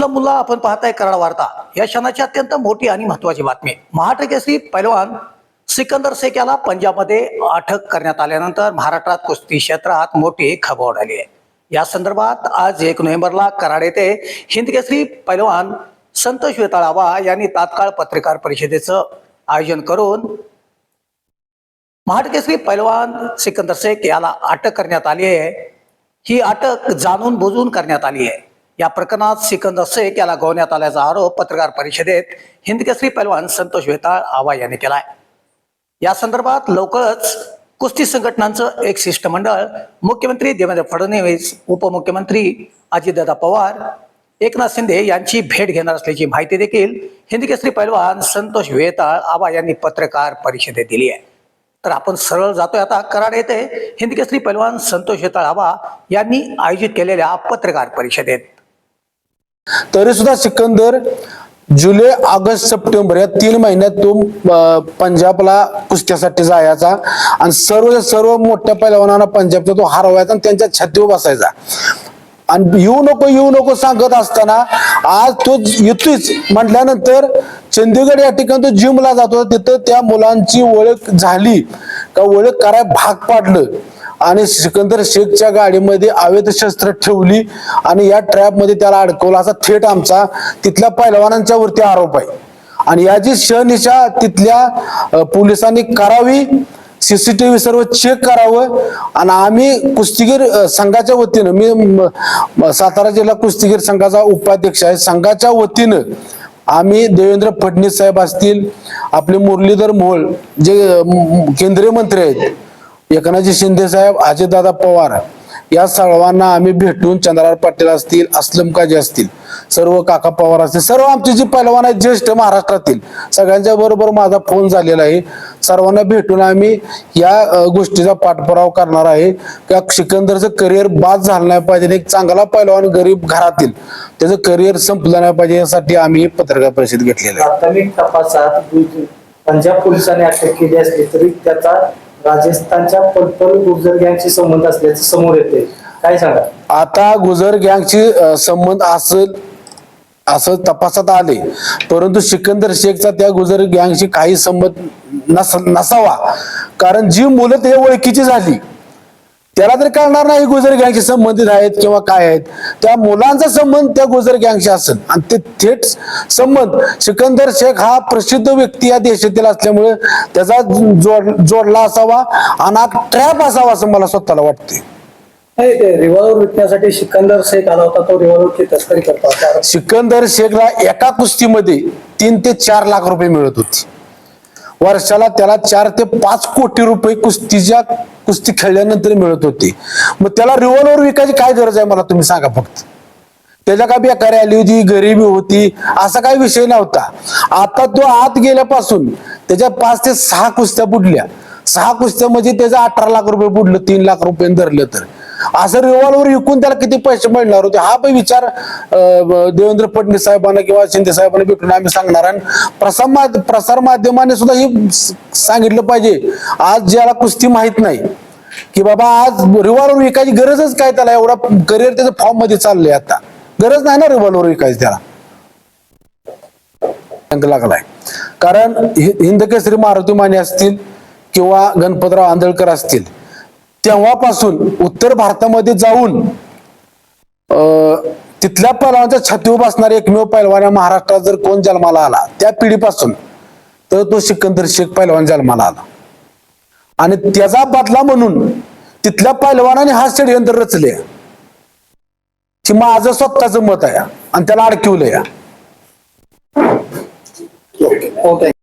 मुला आपण पाहताय कराड वार्ता? या क्षणाची अत्यंत मोठी आणि महत्वाची बातमी. महाराष्ट्र केसरी पैलवान सिकंदर शेख याला पंजाबमध्ये अटक करण्यात आल्यानंतर महाराष्ट्रात कुस्ती क्षेत्रात मोठी खबर उडाली आहे. या संदर्भात आज एक नोव्हेंबरला कराड येथे हिंद केसरी पैलवान संतोष वेताळावा यांनी तात्काळ पत्रकार परिषदेचं आयोजन करून महाराष्ट्र केसरी पैलवान सिकंदर शेख याला अटक करण्यात आली आहे. ही अटक जाणून बुजून करण्यात आली आहे. या प्रकरणात सिकंद शेख याला गोवण्यात आल्याचा आरोप पत्रकार परिषदेत हिंद केसरी पैलवान संतोष वेताळ आवा यांनी केलाय. या संदर्भात लवकरच कुस्ती संघटनांचं एक शिष्टमंडळ मुख्यमंत्री देवेंद्र फडणवीस उपमुख्यमंत्री अजितदादा पवार एकनाथ शिंदे यांची भेट घेणार असल्याची माहिती देखील हिंद केसरी पैलवान संतोष वेताळ आबा यांनी पत्रकार परिषदेत दिली आहे. तर आपण सरळ जातोय आता. कराड येथे हिंद केसरी पैलवान संतोष वेताळ आबा यांनी आयोजित केलेल्या पत्रकार परिषदेत. तरी सुद्धा सिकंदर जुलै ऑगस्ट सप्टेंबर या तीन महिन्यात तो पंजाबला कुस्त्यासाठी जायचा. आणि सर्व सर्व मोठ्या पैलवानांना पंजाबचा तो हरवायचा आणि त्यांच्या छातीवर बसायचा आणि येऊ नको येऊ नको सांगत असताना आज तो येतोच म्हटल्यानंतर चंदीगड या ठिकाणी तो जिमला जातो. तिथं त्या मुलांची ओळख झाली. का ओळख कराय भाग पाडलं. आणि सिकंदर शेखच्या गाडीमध्ये अवैध शस्त्र ठेवली आणि या ट्रॅपमध्ये त्याला अडकवलं. असा थेट आमचा तिथल्या पैलवानांच्या वरती आरोप आहे. आणि याची शहनिशा तिथल्या पोलिसांनी करावी सीसीटीव्ही सर्व चेक करावं आणि आम्ही कुस्तीगीर संघाच्या वतीनं मी सातारा जिल्हा कुस्तीगीर संघाचा उपाध्यक्ष आहे. संघाच्या वतीनं आम्ही देवेंद्र फडणवीस साहेब असतील आपले मुरलीधर मोहोळ जे केंद्रीय मंत्री आहेत एकनाथजी शिंदे साहेब अजितदादा पवार या सर्वांना आम्ही भेटून चंद्रार पाटील असतील अस्लम काजी असतील सर्व काका पवार असतील सर्व आमचे जे पैलवान आहेत ज्येष्ठ महाराष्ट्रातील सगळ्यांच्या बरोबर माझा फोन झालेला आहे. सर्वांना भेटून आम्ही या गोष्टीचा पाठपुरावा करणार आहे. का सिकंदरचं करिअर बाद झालं नाही पाहिजे. एक चांगला पैलवान गरीब घरातील त्याचं करिअर संपलं नाही पाहिजे यासाठी आम्ही पत्रकार परिषद घेतलेली आहे. प्राथमिक तपासात पंजाब पोलिसांनी अटक केली असली तरी त्याचा राजस्थानच्या पलपल गुर्जर गँगशी संबंध असल्याचं समोर येते काय सांगा? आता गुजर गँगची संबंध असेल असं तपासात आले परंतु सिकंदर शेखचा त्या गुजर गँगशी काही संबंध नसावा. कारण जी मुलं ते ओळखीची झाली त्याला तरी कळणार नाही गुजर गँगशी संबंधित आहेत किंवा काय आहेत. त्या मुलांचा संबंध त्या गुजर गँगशी असेल. आणि ते थेट संबंध सिकंदर शेख हा प्रसिद्ध व्यक्ती या देशातील असल्यामुळे त्याचा जोड जोडला असावा आणि हा ट्रॅप असावा असं मला स्वतःला वाटते नाही ते विकण्यासाठी सिकंदर शेख आला होता तो रिव्हॉल्वरची तस्करी करतो. सिकंदर शेखला एका कुस्तीमध्ये तीन ते चार लाख रुपये मिळत होते. वर्षाला त्याला चार ते पाच कोटी रुपये कुस्तीच्या कुस्ती खेळल्यानंतर मिळत होती. मग त्याला रिव्हॉल्वर विकायची काय गरज आहे मला तुम्ही सांगा फक्त. त्याच्या काय बेकारी आली होती गरिबी होती असा काही विषय नव्हता. आता तो आत गेल्यापासून त्याच्या पाच ते सहा कुस्त्या बुडल्या. सहा कुस्त्या म्हणजे त्याचं अठरा लाख रुपये बुडलं तीन लाख रुपये धरलं तर. असं रिव्हॉल्वर विकून त्याला किती पैसे मिळणार होते? हा पण विचार देवेंद्र फडणवीस साहेबांना किंवा शिंदे साहेबांना भेटून आम्ही सांगणार. आणि प्रसार माध्य प्रसार माध्यमाने सुद्धा हे सांगितलं पाहिजे. आज ज्याला कुस्ती माहीत नाही की बाबा आज रिव्हॉल्वर विकायची गरजच काय त्याला? एवढा करिअर त्याचं फॉर्ममध्ये चाललंय आता. गरज नाही ना रिव्हॉल्वर विकायची त्याला. लागलाय. कारण हि- हिंदकेसरी मारुती माने असतील किंवा गणपतराव आंधळकर असतील तेव्हापासून उत्तर भारतामध्ये जाऊन अं, तिथल्या पैलवानाच्या छातीवर बसणारे एकमेव पैलवान या महाराष्ट्रात जर कोण जन्माला आला त्या पिढीपासून तर तो सिकंदर शेख पैलवान जन्माला आला. आणि त्याचा बदला म्हणून तिथल्या पैलवानाने हा षडयंत्र रचले. की माझं स्वतःच मत आहे आणि त्याला अडकिवलंय. ओके